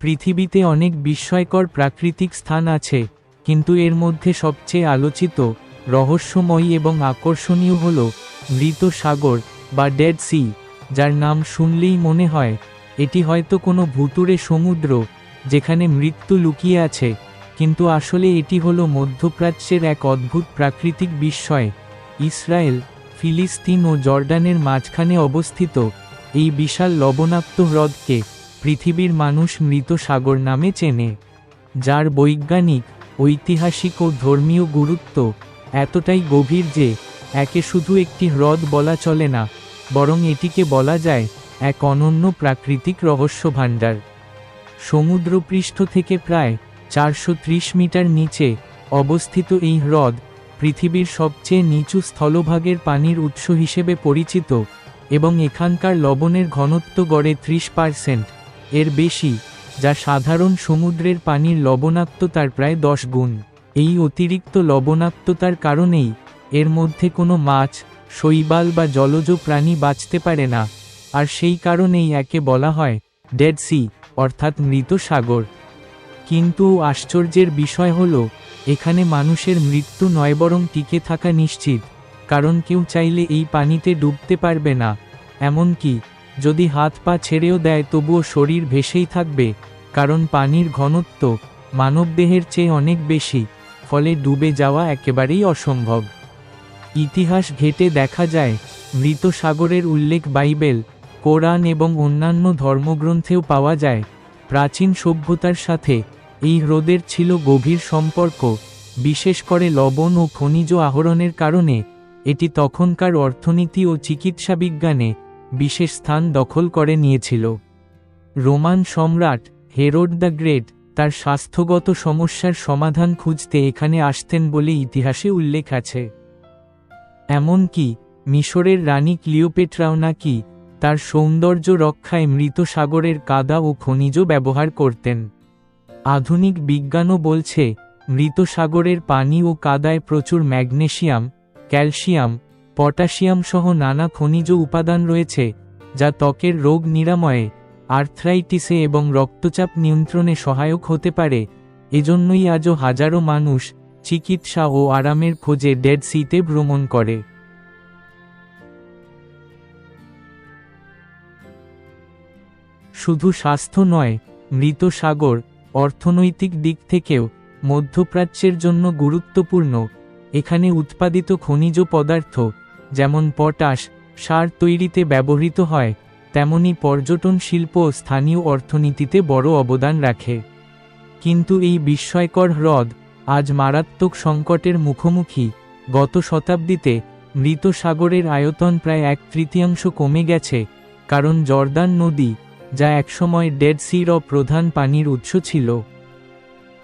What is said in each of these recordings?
পৃথিবীতে অনেক বিস্ময়কর প্রাকৃতিক স্থান আছে, কিন্তু এর মধ্যে সবচেয়ে আলোচিত, রহস্যময়ী এবং আকর্ষণীয় হল মৃত সাগর বা ডেড সি যার নাম শুনলেই মনে হয়, এটি হয়তো কোনো ভুতুরে সমুদ্র, যেখানে মৃত্যু লুকিয়ে আছে, কিন্তু আসলে এটি হলো মধ্যপ্রাচ্যের এক অদ্ভুত প্রাকৃতিক বিস্ময়, ইসরায়েল, ফিলিস্তিন ও জর্ডানের মাঝখানে অবস্থিত, এই বিশাল লবণাক্ত হ্রদকে পৃথিবীর মানুষ মৃত সাগর নামে চেনে, যার বৈজ্ঞানিক, ঐতিহাসিক ও ধর্মীয় গুরুত্ব এতটাই গভীর যে, একে শুধু একটি হ্রদ বলা চলে না, বরং এটিকে বলা যায় এক অনন্য প্রাকৃতিক রহস্য ভাণ্ডার সমুদ্রপৃষ্ঠ থেকে প্রায় চারশো ত্রিশ মিটার নিচে অবস্থিত এই হ্রদ পৃথিবীর সবচেয়ে নিচু স্থলভাগের পানির উৎস হিসেবে পরিচিত এবং এখানকার লবণের ঘনত্ব গড়ে ত্রিশ পার্সেন্ট। এর বেশি, যা সাধারণ সমুদ্রের পানির লবণাক্ততার প্রায় দশ গুণ। এই অতিরিক্ত লবণাক্ততার কারণেই এর মধ্যে কোনো মাছ, শৈবাল বা জলজ প্রাণী বাঁচতে পারে না, আর সেই কারণেই একে বলা হয় ডেড সি, অর্থাৎ মৃত সাগর। কিন্তু আশ্চর্যের বিষয় হল, এখানে মানুষের মৃত্যু নয় বরং টিকে থাকা নিশ্চিত, কারণ কেউ চাইলে এই পানিতে ডুবতে পারবে না, এমনকি যদি হাত পা ছেড়েও দেয় তবুও শরীর ভেসেই থাকবে, কারণ পানির ঘনত্ব মানবদেহের চেয়ে অনেক বেশি, ফলে ডুবে যাওয়া একেবারেই অসম্ভব। ইতিহাস ঘেটে দেখা যায়, মৃত সাগরের উল্লেখ বাইবেল, কোরআন এবং অন্যান্য ধর্মগ্রন্থেও পাওয়া যায়। প্রাচীন সভ্যতার সাথে এই হ্রদের ছিল গভীর সম্পর্ক, বিশেষ করে লবণ ও খনিজ আহরণের কারণে, এটি তখনকার অর্থনীতি ও চিকিৎসা বিজ্ঞানে বিশেষ স্থান দখল করে নিয়েছিল। রোমান সম্রাট হেরোড দ্য গ্রেট তার স্বাস্থ্যগত সমস্যার সমাধান খুঁজতে এখানে আসতেন বলে ইতিহাসে উল্লেখ আছে। এমনকি মিশরের রানী ক্লিওপেট্রাও নাকি তার সৌন্দর্য রক্ষায় মৃত সাগরের কাদা ও খনিজ ব্যবহার করতেন। আধুনিক বিজ্ঞানও বলছে, মৃত সাগরের পানি ও কাদায় প্রচুর ম্যাগনেশিয়াম, ক্যালসিয়াম পটাশিয়াম সহ নানা খনিজ উপাদান রয়েছে, যা ত্বকের রোগ নিরাময়ে, আর্থ্রাইটিসে এবং রক্তচাপ নিয়ন্ত্রণে সহায়ক হতে পারে। এজন্যই আজও হাজারো মানুষ চিকিৎসা ও আরামের খোঁজে ডেড সিতে ভ্রমণ করে। শুধু স্বাস্থ্য নয়, মৃত সাগর, অর্থনৈতিক দিক থেকেও মধ্যপ্রাচ্যের জন্য গুরুত্বপূর্ণ। এখানে উৎপাদিত খনিজ পদার্থ যেমন পটাশ সার তৈরিতে ব্যবহৃত হয়, তেমনি পর্যটন শিল্প স্থানীয় অর্থনীতিতে বড় অবদান রাখে। কিন্তু এই বিস্ময়কর হ্রদ আজ মারাত্মক সংকটের মুখোমুখি। গত শতাব্দীতে মৃত সাগরের আয়তন প্রায় এক তৃতীয়াংশ কমে গেছে, কারণ জর্দান নদী, যা একসময় ডেড সির প্রধান পানির উৎস ছিল।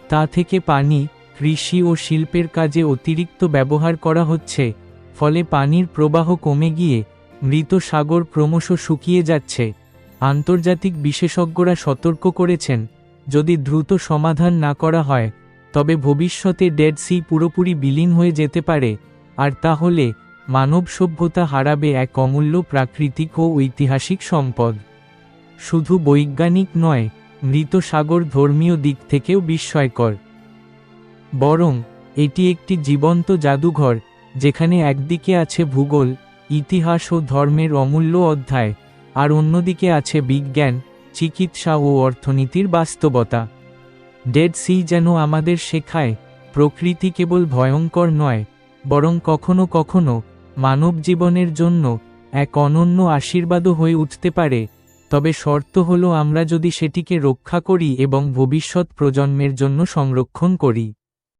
তা থেকে পানি, কৃষি ও শিল্পের কাজে অতিরিক্ত ব্যবহার করা হচ্ছে। ফলে পানির প্রবাহ কমে গিয়ে মৃত সাগর ক্রমশ শুকিয়ে যাচ্ছে। আন্তর্জাতিক বিশেষজ্ঞরা সতর্ক করেছেন, যদি দ্রুত সমাধান না করা হয়, তবে ভবিষ্যতে ডেড সি পুরোপুরি বিলীন হয়ে যেতে পারে, আর তাহলে মানব সভ্যতা হারাবে এক অমূল্য প্রাকৃতিক ও ঐতিহাসিক সম্পদ। শুধু বৈজ্ঞানিক নয় মৃত সাগর ধর্মীয় দিক থেকেও বিস্ময়কর। বরং, এটি একটি জীবন্ত জাদুঘর যেখানে একদিকে আছে ভূগোল, ইতিহাস ও ধর্মের অমূল্য অধ্যায়, আর অন্যদিকে আছে বিজ্ঞান, চিকিৎসা ও অর্থনীতির বাস্তবতা। ডেড সি যেন আমাদের শেখায়, প্রকৃতি কেবল ভয়ঙ্কর নয়, বরং কখনো কখনো মানব জীবনের জন্য এক অনন্য আশীর্বাদও হয়ে উঠতে পারে, তবে শর্ত হলো আমরা যদি সেটিকে রক্ষা করি এবং ভবিষ্যৎ প্রজন্মের জন্য সংরক্ষণ করি।